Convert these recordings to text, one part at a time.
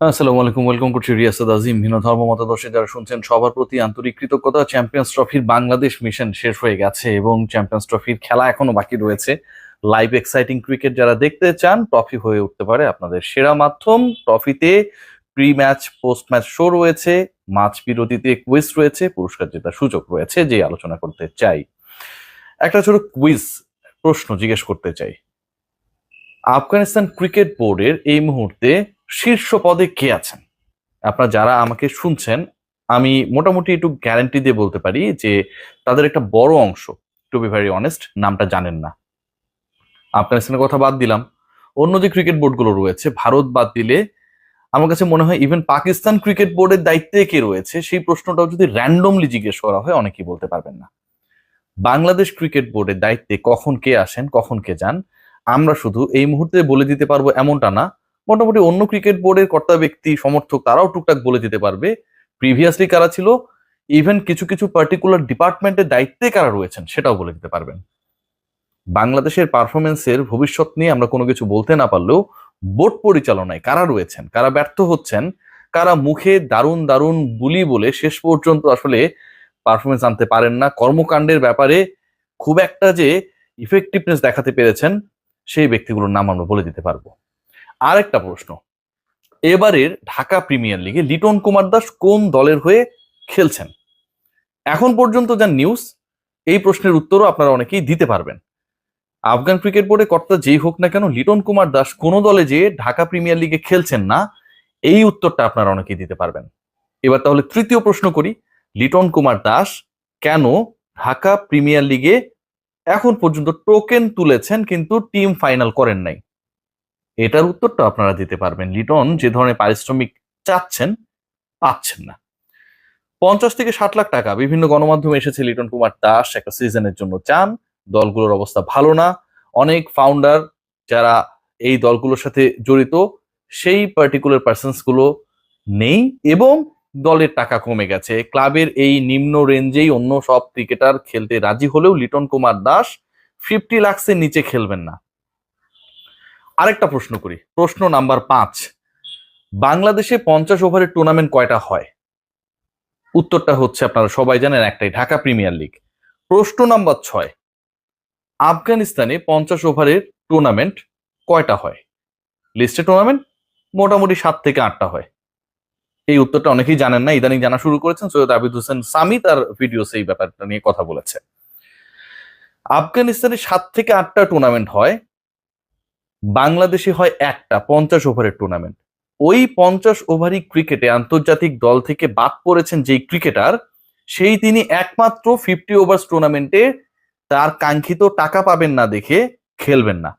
আসসালামু আলাইকুম, ওয়েলকাম করছি রিয়াসাদ আজিম। ভিন্ন ধর্ম, মতাদর্শে যারা শুনছেন, সবার প্রতি আন্তরিক কৃতজ্ঞতা। চ্যাম্পিয়ন্স ট্রফির বাংলাদেশ মিশন শেষ হয়ে গেছে এবং চ্যাম্পিয়ন্স ট্রফির খেলা এখনও বাকি রয়েছে। লাইভ এক্সাইটিং ক্রিকেট যারা দেখতে চান ট্রফি হয়ে উঠতে পারে আপনাদের সেরা মাধ্যম। ট্রফিতে pre match post match show রয়েছে মাছ বিরতিতে কুইজ রয়েছে, পুরস্কার জেতার সুযোগ রয়েছে, যে আলোচনা করতে চাই। একটা ছোট কুইজ প্রশ্ন জিজ্ঞেস করতে চাই। আফগানিস্তান ক্রিকেট বোর্ডের এই মুহূর্তে শীর্ষ পদে কে আছেন? আপনারা যারা আমাকে শুনছেন, আমি মোটামুটি একটু গ্যারান্টি দিয়ে বলতে পারি যে তাদের একটা বড় অংশ টু বি ভেরি অনেস্ট নামটা জানেন না। আফগানিস্তানের কথা বাদ দিলাম। অন্য যে ক্রিকেট বোর্ডগুলো রয়েছে, ভারত বাদ দিলে আমার কাছে মনে হয় ইভেন পাকিস্তান ক্রিকেট বোর্ডের দায়িত্বে কে রয়েছে, সেই প্রশ্নটাও যদি র্যান্ডমলি জিজ্ঞেস করা হয়, অনেকেই বলতে পারবেন না। বাংলাদেশ ক্রিকেট বোর্ডের দায়িত্বে কখন কে আসেন, কখন কে যান, আমরা শুধু এই মুহূর্তে বলে দিতে পারব এমনটা না মোটামুটি অন্য ক্রিকেট বোর্ডের কর্তা ব্যক্তি, সমর্থক তারাও টুকটাক বলে দিতে পারবে। প্রিভিয়াসলি কারা ছিল? ইভেন কিছু কিছু পার্টিকুলার ডিপার্টমেন্টের দায়িত্বে কারা রয়েছেন সেটাও বলে দিতে পারবেন। বাংলাদেশের পারফরমেন্সের ভবিষ্যৎ নিয়ে আমরা কোনো কিছু বলতে না পারলেও বোর্ড পরিচালনায় কারা রয়েছেন, কারা ব্যর্থ হচ্ছেন, কারা মুখে দারুণ দারুণ বুলি বলে শেষ পর্যন্ত আসলে পারফরমেন্স আনতে পারেন না, কর্মকাণ্ডের ব্যাপারে খুব একটা যে ইফেক্টিভনেস দেখাতে পেরেছেন, সেই ব্যক্তিগুলোর নাম আমরা বলে দিতে পারব। আরেকটা প্রশ্ন। এবারের ঢাকা প্রিমিয়ার লিগে লিটন কুমার দাস কোন দলের হয়ে খেলছেন? এখন পর্যন্ত যা নিউজ, এই প্রশ্নের উত্তরও আপনারা অনেকেই দিতে পারবেন। আফগান ক্রিকেট বোর্ডে কর্তা যেই হোক না কেন, লিটন কুমার দাস কোন দলে যে ঢাকা প্রিমিয়ার লিগে খেলছেন না, এই উত্তরটা আপনারা অনেকেই দিতে পারবেন। এবার তাহলে তৃতীয় প্রশ্ন করি, লিটন কুমার দাস কেন ঢাকা প্রিমিয়ার লিগে এখন পর্যন্ত টোকেন তুলেছেন, কিন্তু টিম ফাইনাল করেন নাই? এটার উত্তরটা আপনারা দিতে পারবেন। লিটন যে ধরনের পারিশ্রমিক চাচ্ছেন, পাচ্ছেন না। পঞ্চাশ থেকে ষাট লাখ টাকা, বিভিন্ন গণমাধ্যমে এসেছে লিটন কুমার দাস, একটা সিজনের জন্য চান, দলগুলোর অবস্থা ভালো না। অনেক ফাউন্ডার যারা এই দলগুলোর সাথে জড়িত, সেই পার্টিকুলার পার্সনসগুলো নেই এবং দলের টাকা কমে গেছে। ক্লাবের এই নিম্ন রেঞ্জেই অন্য সব ক্রিকেটার খেলতে রাজি হলেও লিটন কুমার দাস ফিফটি লাক্সের নিচে খেলবেন না। আরেকটা প্রশ্ন করি। প্রশ্ন নাম্বার পাঁচ, বাংলাদেশে পঞ্চাশ ওভারের টুর্নামেন্ট কয়টা হয়? উত্তরটা হচ্ছে আপনারা সবাই জানেন একটাই, ঢাকা প্রিমিয়ার লিগ। প্রশ্ন নাম্বার ছয়, আফগানিস্তানে পঞ্চাশ ওভারের টুর্নামেন্ট কয়টা হয়? লিস্টে টুর্নামেন্ট মোটামুটি সাত থেকে আটটা হয়। এই উত্তরটা অনেকেই জানেন না, ইদানিং জানা শুরু করেছেন, সৈয়দ আবিদ হোসেন সামি তার ভিডিও সেই ব্যাপারটা নিয়ে কথা বলেছে। আফগানিস্তানে সাত থেকে আটটা টুর্নামেন্ট হয় বাংলাদেশে হয় একটা, পঞ্চাশ ওভারের টুর্নামেন্ট ওই পঞ্চাশ ওভারই ক্রিকেটে আন্তর্জাতিক দল থেকে বাদ পড়েছেন যেই ক্রিকেটার সেই তিনি একমাত্র ফিফটি ওভার্স টুর্নামেন্টে তার কাঙ্ক্ষিত টাকা পাবেন না দেখে খেলবেন না।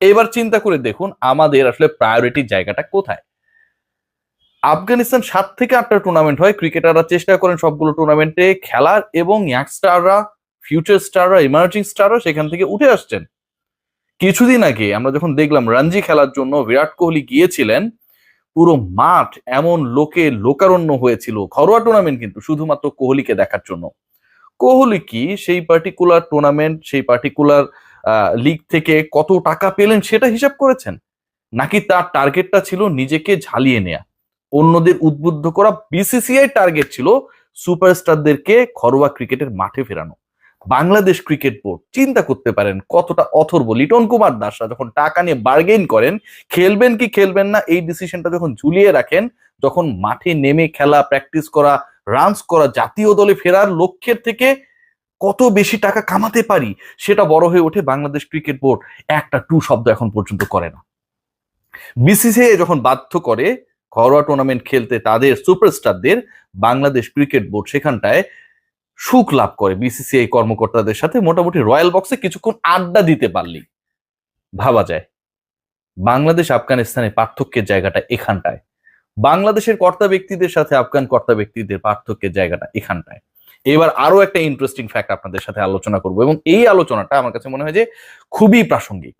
এবার চিন্তা করে দেখুন আমাদের আসলে প্রায়োরিটির জায়গাটা কোথায়। আফগানিস্তান সাত থেকে আটটা টুর্নামেন্ট হয় ক্রিকেটাররা চেষ্টা করেন সবগুলো টুর্নামেন্টে খেলার এবং ইয়াংস্টাররা ফিউচার স্টাররা ইমার্জিং স্টাররা সেখান থেকে উঠে আসছেন। কিছুদিন আগে আমরা যখন দেখলাম রঞ্জি খেলার জন্য বিরাট কোহলি গিয়েছিলেন, পুরো মাঠ এমন লোকে লোকারণ্য হয়েছিল। ঘরোয়া টুর্নামেন্ট কিন্তু শুধুমাত্র কোহলিকে দেখার জন্য। কোহলি কি সেই পার্টিকুলার টুর্নামেন্ট সেই পার্টিকুলার লিগ থেকে কত টাকা পেলেন সেটা হিসাব করেছেন? নাকি তার টার্গেটটা ছিল নিজেকে ঝালিয়ে নেয়া? অন্যদের উদ্বুদ্ধ করা বিসিসিআই টার্গেট ছিল সুপারস্টারদেরকে ঘরোয়া ক্রিকেটের মাঠে ফেরানো। বাংলাদেশ ক্রিকেট বোর্ড চিন্তা করতে পারেন কতটা অথর্ব। লিটন কুমার দাসরা যখন টাকা নিয়ে বার্গেন করেন, খেলবেন কি খেলবেন না, এই ডিসিশনটা যখন ঝুলিয়ে রাখেন, যখন মাঠে নেমে খেলা প্র্যাকটিস করা রানস করা, জাতীয় দলে ফেরার লক্ষ্যের থেকে কত বেশি টাকা কামাতে পারি, সেটা বড় হয়ে ওঠে বাংলাদেশ ক্রিকেট বোর্ড। একটা টু শব্দ এখন পর্যন্ত করে না। বিসিসিআই যখন বাধ্য করে ঘরোয়া টুর্নামেন্ট খেলতে তাদের সুপারস্টারদের বাংলাদেশ ক্রিকেট বোর্ড সেখানটায় সুখ লাভ করে বিসিসিআই কর্মকর্তাদের সাথে মোটামুটি রয়্যাল বক্সে কিছুক্ষণ আড্ডা দিতে পারলি। ভাবা যায়। বাংলাদেশ আফগানিস্তানের পার্থক্যের জায়গাটা এখানটায়। বাংলাদেশের কর্তা ব্যক্তিদের সাথে আফগান কর্তা ব্যক্তিদের পার্থক্যের জায়গাটা এখানটায়। এবার আরও একটা ইন্টারেস্টিং ফ্যাক্ট আপনাদের সাথে আলোচনা করব এবং এই আলোচনাটা আমার কাছে মনে হয় যে খুবই প্রাসঙ্গিক।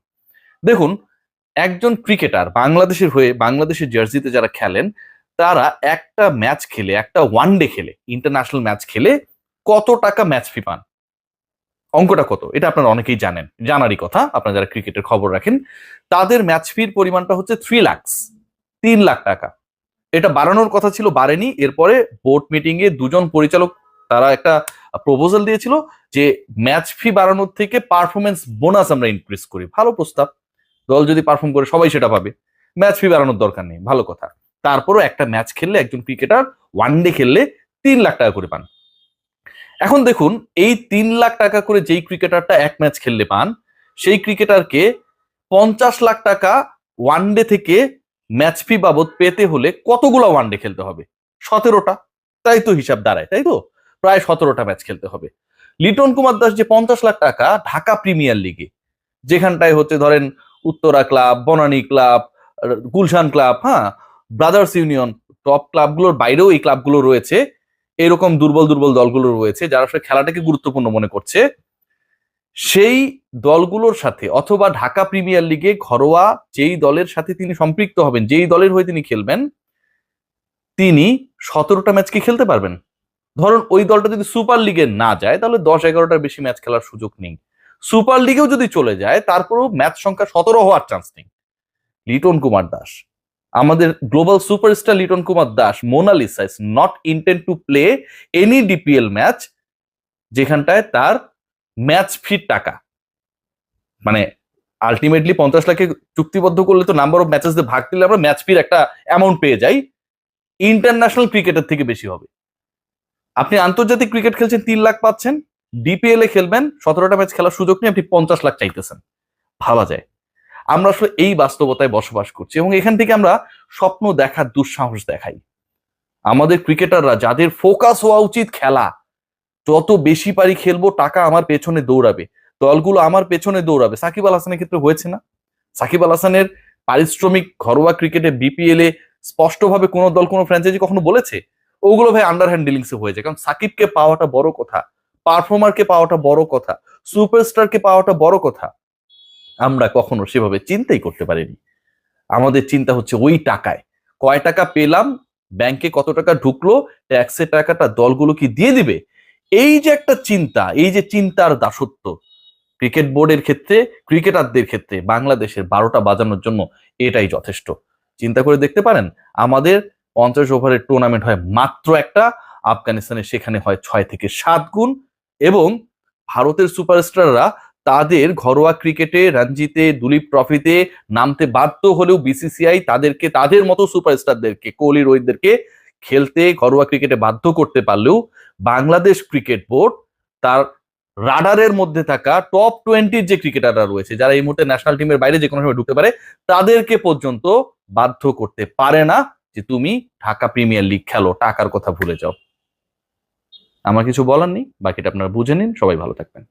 দেখুন, একজন ক্রিকেটার বাংলাদেশের হয়ে বাংলাদেশের জার্সিতে যারা খেলেন, তারা একটা ম্যাচ খেলে, একটা ওয়ান ডে খেলে ইন্টারন্যাশনাল ম্যাচ খেলে কত টাকা ম্যাচ ফি পান? অঙ্কটা কত? এটা আপনারা অনেকেই জানেন। জানারই কথা, আপনারা যারা ক্রিকেটের খবর রাখেন, তাদের ম্যাচ ফির পরিমাণটা হচ্ছে থ্রি লাখস তিন লাখ টাকা। এটা বাড়ানোর কথা ছিল, বাড়েনি। এরপরে বোর্ড মিটিং এ দুজন পরিচালক, তারা একটা প্রপোজাল দিয়েছিল যে ম্যাচ ফি বাড়ানোর থেকে পারফরমেন্স বোনাস আমরা ইনক্রিজ করি। ভালো প্রস্তাব। দল যদি পারফর্ম করে, সবাই সেটা পাবে। ম্যাচ ফি বাড়ানোর দরকার নেই। ভালো কথা। তারপরও একটা ম্যাচ খেললে একজন ক্রিকেটার ওয়ান ডে খেললে তিন লাখ টাকা করে পান। এখন দেখুন, এই তিন লাখ টাকা করে যেই ক্রিকেটারটা এক ম্যাচ খেললে পান, সেই ক্রিকেটারকে পঞ্চাশ লাখ টাকা ওয়ান ডে থেকে ম্যাচ ফি বাবদ পেতে হলে কতগুলো ওয়ান ডে খেলতে হবে? সতেরোটা। তাই তো হিসাব দাঁড়ায়, তাই তো? প্রায় সতেরোটা ম্যাচ খেলতে হবে। লিটন কুমার দাস যে পঞ্চাশ লাখ টাকা ঢাকা প্রিমিয়ার লিগে, যেখানটায় হচ্ছে ধরেন Uttara club, Banani club Gulshan club হ্যাঁ ব্রাদার্স ইউনিয়ন টপ ক্লাবগুলোর বাইরেও এই ক্লাবগুলো রয়েছে এরকম দুর্বল দুর্বল দলগুলো রয়েছে যারা আসলে খেলাটাকে গুরুত্বপূর্ণ মনে করছে। সেই দলগুলোর সাথে অথবা ঢাকা প্রিমিয়ার লিগে ঘরোয়া যেই দলের সাথে তিনি সম্পৃক্ত হবেন, যেই দলের হয়ে তিনি খেলবেন, তিনি সতেরোটা ম্যাচ কি খেলতে পারবেন। ধরুন ওই দলটা যদি সুপার লিগে না যায়, তাহলে দশ এগারোটার বেশি ম্যাচ খেলার সুযোগ নেই। সুপার লিগেও যদি চলে যায়, তারপরেও ম্যাচ সংখ্যা সতেরো হওয়ার চান্স নেই। লিটন কুমার দাস। আমাদের global superstar Liton Kumar Das Mona Lisa is not intent to play any DPL match যেখানটায় তার ম্যাচ ফির টাকা। মানে আলটিমেটলি পঞ্চাশ লাখে চুক্তিবদ্ধ করলে তো নাম্বার অফ ম্যাচেস ভাগ দিলে আমরা ম্যাচ ফির একটা অ্যামাউন্ট পেয়ে যাই। ইন্টারন্যাশনাল ক্রিকেটের থেকে বেশি হবে। আপনি আন্তর্জাতিক ক্রিকেট খেলছেন, তিন লাখ পাচ্ছেন। ডিপিএল এ খেলবেন, সতেরোটা ম্যাচ খেলার সুযোগ নিয়ে আপনি পঞ্চাশ লাখ চাইতেছেন। ভাবা যায়। আমরা আসলে এই বাস্তবতায় বসবাস করছি এবং এখান থেকে আমরা স্বপ্ন দেখার দুঃসাহস দেখাই। আমাদের ক্রিকেটাররা, যাদের ফোকাস হওয়া উচিত খেলা, যত বেশি পারি খেলব, টাকা আমার পেছনে দৌড়াবে। দলগুলো আমার পেছনে দৌড়াবে। সাকিব আল হাসানের ক্ষেত্রে হয়েছে না। সাকিব আল হাসানের পারিশ্রমিক ঘরোয়া ক্রিকেটে বিপিএল এ স্পষ্টভাবে কোনো দল, কোনো ফ্র্যাঞ্চাইজি কখনো বলেছে? ওগুলো ভাই আন্ডার হ্যান্ড ডিলিংসে হয়েছে কারণ সাকিবকে পাওয়াটা বড় কথা পারফর্মারকে পাওয়াটা বড় কথা সুপারস্টারকে পাওয়াটা বড় কথা। আমরা কখনো সেভাবে চিন্তাই করতে পারিনি। আমাদের চিন্তা হচ্ছে ওই টাকায়। কয় টাকা পেলাম? ব্যাংকে কত টাকা ঢুকলো? ট্যাক্সের টাকাটা দলগুলো কি দিয়ে দিবে? এই যে একটা চিন্তা, এই যে চিন্তার দাসত্ব, ক্রিকেট বোর্ডের ক্ষেত্রে, ক্রিকেটারদের ক্ষেত্রে, বাংলাদেশের বারোটা বাজানোর জন্য এটাই যথেষ্ট। চিন্তা করে দেখতে পারেন, আমাদের পঞ্চাশ ওভারের টুর্নামেন্ট হয় মাত্র একটা আফগানিস্তানে সেখানে হয় ছয় থেকে সাত গুণ এবং ভারতের সুপারস্টাররা তাদের ঘরোয়া ক্রিকেটে রঞ্জিতে, দুলীপ ট্রফিতে নামতে বাধ্য হলেও বিসিসিআই তাদেরকে, তাদের মতো সুপারস্টারদেরকে কোহলি রোহিতদেরকে খেলতে, ঘরোয়া ক্রিকেটে বাধ্য করতে পারলেও বাংলাদেশ ক্রিকেট বোর্ড তার রাডারের মধ্যে থাকা টপ টোয়েন্টির যে ক্রিকেটাররা রয়েছে, যারা এই মুহূর্তে ন্যাশনাল টিমের বাইরে যে কোনো সময় ঢুকতে পারে, তাদেরকে পর্যন্ত বাধ্য করতে পারে না যে তুমি ঢাকা প্রিমিয়ার লিগ খেলো, টাকার কথা ভুলে যাও। আমার কিছু বলার নেই? বাকিটা আপনারা বুঝে নিন। সবাই ভালো থাকবেন।